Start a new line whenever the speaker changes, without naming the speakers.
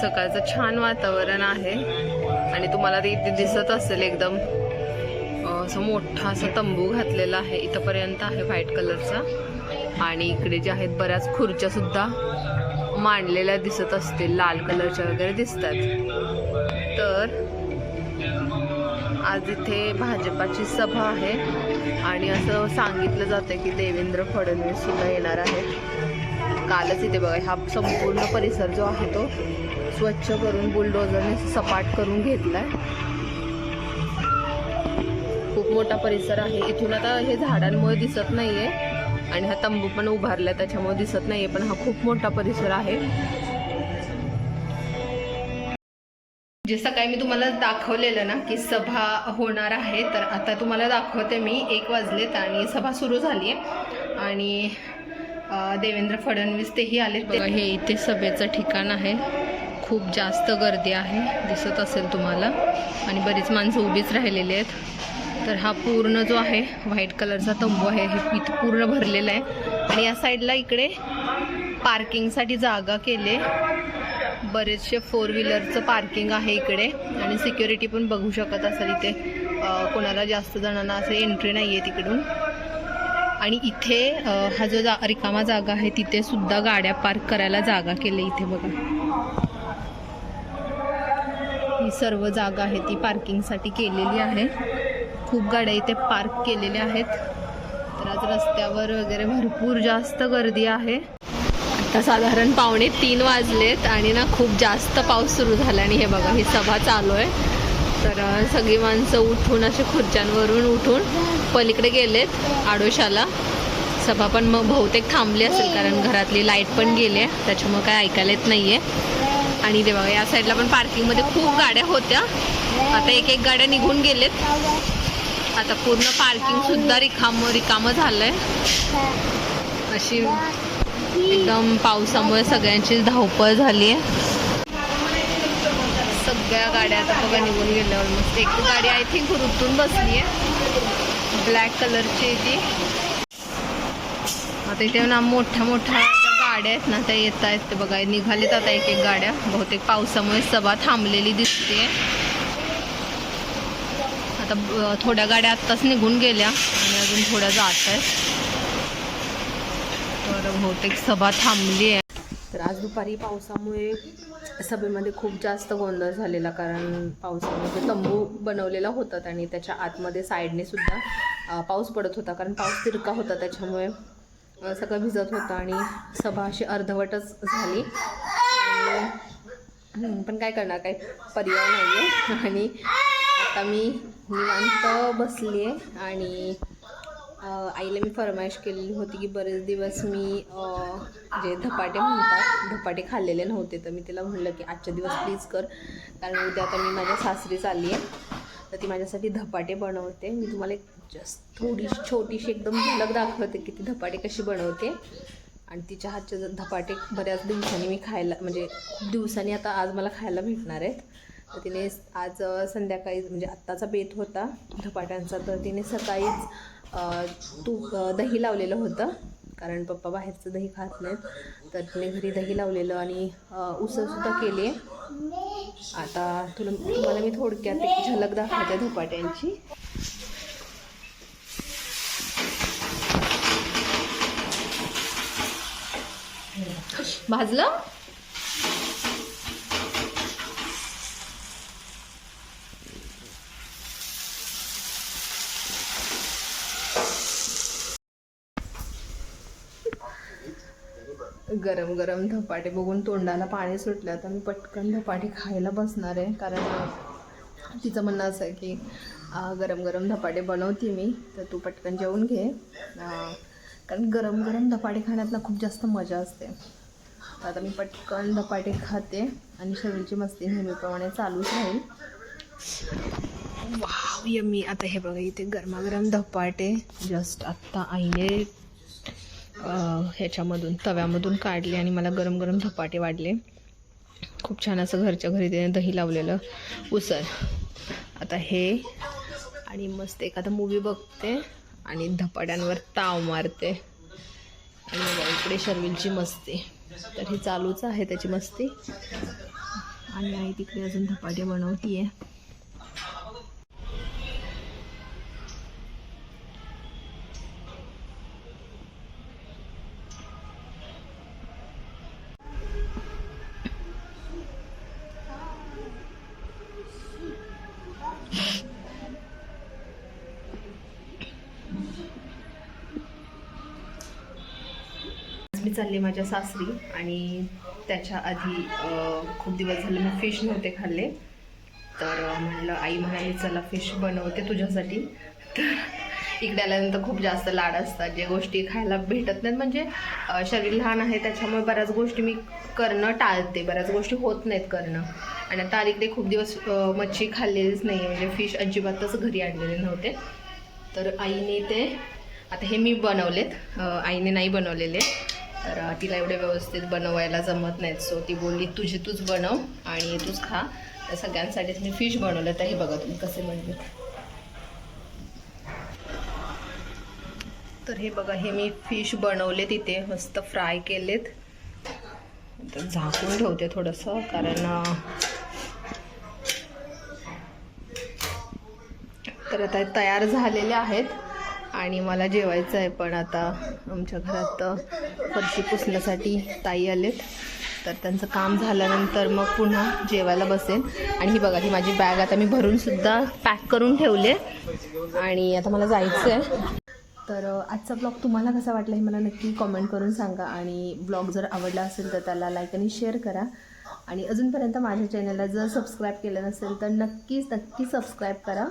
सकाळचं छान वातावरण आहे. आणि तुम्हाला ते इथे दिसत असेल एकदम असं मोठा असं तंबू घातलेला आहे. इथंपर्यंत आहे व्हाईट कलरचा. आणि इकडे जे आहेत बऱ्याच खुर्च्या सुद्धा मांडलेल्या दिसत असतील. लाल कलरच्या वगैरे दिसतात. तर आज इथे भाजपाची सभा आहे. आणि असं सांगितलं जातं की देवेंद्र फडणवीस सुद्धा येणार आहेत. कालच इथे बघा हा संपूर्ण परिसर जो आहे तो स्वच्छ करून बुलडोजरने सपाट करून घेतलाय. खूप मोठा परिसर आहे. इथून आता हे झाडांमुळे दिसत नाहीये आणि हा तंबू पण उभारला त्याच्यामुळे दिसत नाहीये पण हा खूप मोठा परिसर आहे. जे सकाळी मी तुम्हाला दाखवलेलं ना की सभा होणार आहे तर आता तुम्हाला दाखवते मी. एक वाजलेत आणि सभा सुरू झाली आहे आणि देवेंद्र फडणवीस तेही आले बघा हे इथे सभेचं ठिकाण आहे. खूप जास्त गर्दी आहे दिसत असेल तुम्हाला. आणि बरीच माणसं उभीच राहिलेली आहेत. तर हा पूर्ण जो आहे व्हाईट कलरचा तंबू आहे हे इथं पूर्ण भरलेला आहे. आणि या साईडला इकडे पार्किंगसाठी जागा केले बरेचसे फोर व्हीलरचं पार्किंग आहे इकडे. आणि सिक्युरिटी पण बघू शकत असाल इथे. कोणाला जास्त जणांना असं एंट्री नाही आहे तिकडून. आणि इथे हा जो जा रिकामा जागा आहे तिथे सुद्धा गाड्या पार्क करायला जागा केली इथे बघा. ही सर्व जागा आहे ती पार्किंगसाठी केलेली आहे. खूप गाड्या इथे पार्क केलेल्या आहेत. तर आज रस्त्यावर वगैरे भरपूर जास्त गर्दी आहे. आता साधारण पावणे तीन वाजलेत आणि ना खूप जास्त पाऊस सुरू झाला आणि हे बघा ही सभा चालू आहे. तर सगळी माणसं उठून असे खुर्च्यांवरून उठून पलीकडे गेलेत आडोशाला. सभा पण मग बहुतेक थांबली असेल कारण घरातली लाइट पण गेली आहे त्याच्यामुळे काय ऐकायला येत नाही आहे आणि ते बघा या साईडला पण पार्किंगमध्ये खूप गाड्या होत्या. आता एक एक गाड्या निघून गेलेत. आता पूर्ण पार्किंग सुद्धा रिकाम रिकामं झालंय. अशी एकदम पावसामुळे सगळ्यांची धावपळ झाली आहे सगळ्या गाड्या आता बघा निघून गेल्या ऑलमोस्ट एक गाडी आय थिंक रुतून बसली आहे. ब्लॅक कलरची ती आता इथे ना मोठ्या मोठ्या गाड्या आहेत ना त्या येत आहेत ते बघा. निघालेत आता एक एक गाड्या. बहुतेक पावसामुळे सभा थांबलेली दिसते आता थोड्या गाड्या आत्ताच निघून गेल्या आणि अजून थोड्या जात आहेत. तर बहुतेक सभा थांबली आहे तर आज दुपारी पावसामुळे सभेमध्ये खूप जास्त गोंधळ झालेला कारण पावसामध्ये तंबू बनवलेला होता आणि त्याच्या आतमध्ये साईडने सुद्धा पाऊस पडत होता. कारण पाऊस तिरका होता त्याच्यामुळे सगळं भिजत होतं आणि सभा अशी अर्धवटच झाली. पण काय करणार? काही पर्याय नाही आहे आणि आता मी निवांत बसली आहे आणि आईला मी फरमाईश केलेली होती की बरेच दिवस मी जे धपाटे म्हणतात धपाटे खाल्लेले नव्हते तर मी तिला म्हणलं की आजच्या दिवस प्लीज कर. कारण उद्या आता मी माझ्या सासरी चालली आहे तर ती माझ्यासाठी धपाटे बनवते. मी तुम्हाला एक जस्ट थोडीशी छोटीशी एकदम झलक दाखवते की ती धपाटे कशी बनवते. आणि तिच्या हातचे धपाटे बऱ्याच दिवसांनी मी खायला म्हणजे खूप दिवसांनी आता आज मला खायला भेटणार आहेत. तर तिने आज संध्याकाळी म्हणजे आत्ताचा बेत होता धपाट्यांचा तर तिने सकाळीच तूप दही लावलेलं होतं कारण पप्पा बाहेरचं दही खात नाहीत. तर तिने घरी दही लावलेलं आणि उसळसुद्धा केली. आता तुला तुम्हाला मी थोडक्यात एक झलक दाखवते धपाट्यांची. भाजलं? गरम गरम धपाटे बघून तोंडाला पाणी सुटलं आता मी पटकन धपाटे खायला बसणार आहे. कारण तिचं म्हणणं असं आहे की गरम गरम धपाटे बनवते मी तर तू पटकन जेवून घे. कारण गरम गरम धपाटे खाण्यात ना खूप जास्त मजा असते. तर आता मी पटकन धपाटे खाते आणि शरीरची मस्ती नेहमीप्रमाणे चालूच राहील. Wow yummy. आता हे बघा इथे गरमागरम धपाटे जस्ट आत्ता आईने ह्याच्यामधून तव्यामधून काढले आणि मला गरम गरम धपाटे वाढले. खूप छान असं घरच्या घरी त्याने दही लावलेलं उसळ. आता हे आणि मस्त एखादा मूवी बघते आणि धपाट्यांवर ताव मारते. आणि बघा इकडे शर्विलची मस्ती. तर हे चालूच आहे त्याची मस्ती. आणि आई तिकडे अजून धपाटे बनवती आहे चालले माझ्या सासरी आणि त्याच्या आधी खूप दिवस झाले मी फिश नव्हते खाल्ले. तर म्हणलं आई म्हणाली चला फिश बनवते तुझ्यासाठी. तर इकडे आल्यानंतर खूप जास्त लाड असतात. जे गोष्टी खायला भेटत नाहीत म्हणजे शरीर लहान आहे त्याच्यामुळे बऱ्याच गोष्टी मी करणं टाळते. बऱ्याच गोष्टी होत नाहीत करणं. आणि आता अलीकडे खूप दिवस मच्छी खाल्लेलीच नाही म्हणजे फिश अजिबातच घरी आणलेले नव्हते. तर आईने ते आता हे मी बनवलेत. आईने नाही बनवलेले. तर तिला एवढे व्यवस्थित बनवायला जमत नाहीत. सो ती बोलली तुझी तूच बनव आणि तूच खा. तर सगळ्यांसाठीच मी फिश बनवलं. तर हे बघा तुम्ही कसे बनले. तर हे बघा हे मी फिश बनवले तिथे. मस्त फ्राय केलेत. तर झाकून ठेवते थोडंसं कारण तर आता तयार झालेले आहेत. आणि मला जेवायचं आहे पण आता आमच्या घरात फरशी पुसण्यासाठी ताई आलेत. तर त्यांचं काम झाल्यानंतर मग पुन्हा जेवायला बसेन. आणि ही बघा ही माझी बॅग आता मी भरूनसुद्धा पॅक करून ठेवले आणि आता मला जायचं आहे तर आजचा ब्लॉग तुम्हाला कसा वाटला हे मला नक्की कॉमेंट करून सांगा. आणि ब्लॉग जर आवडला असेल तर त्याला लाईक आणि शेअर करा. आणि अजूनपर्यंत माझ्या चॅनलला जर सबस्क्राईब केलं नसेल तर नक्कीच नक्की सबस्क्राईब करा.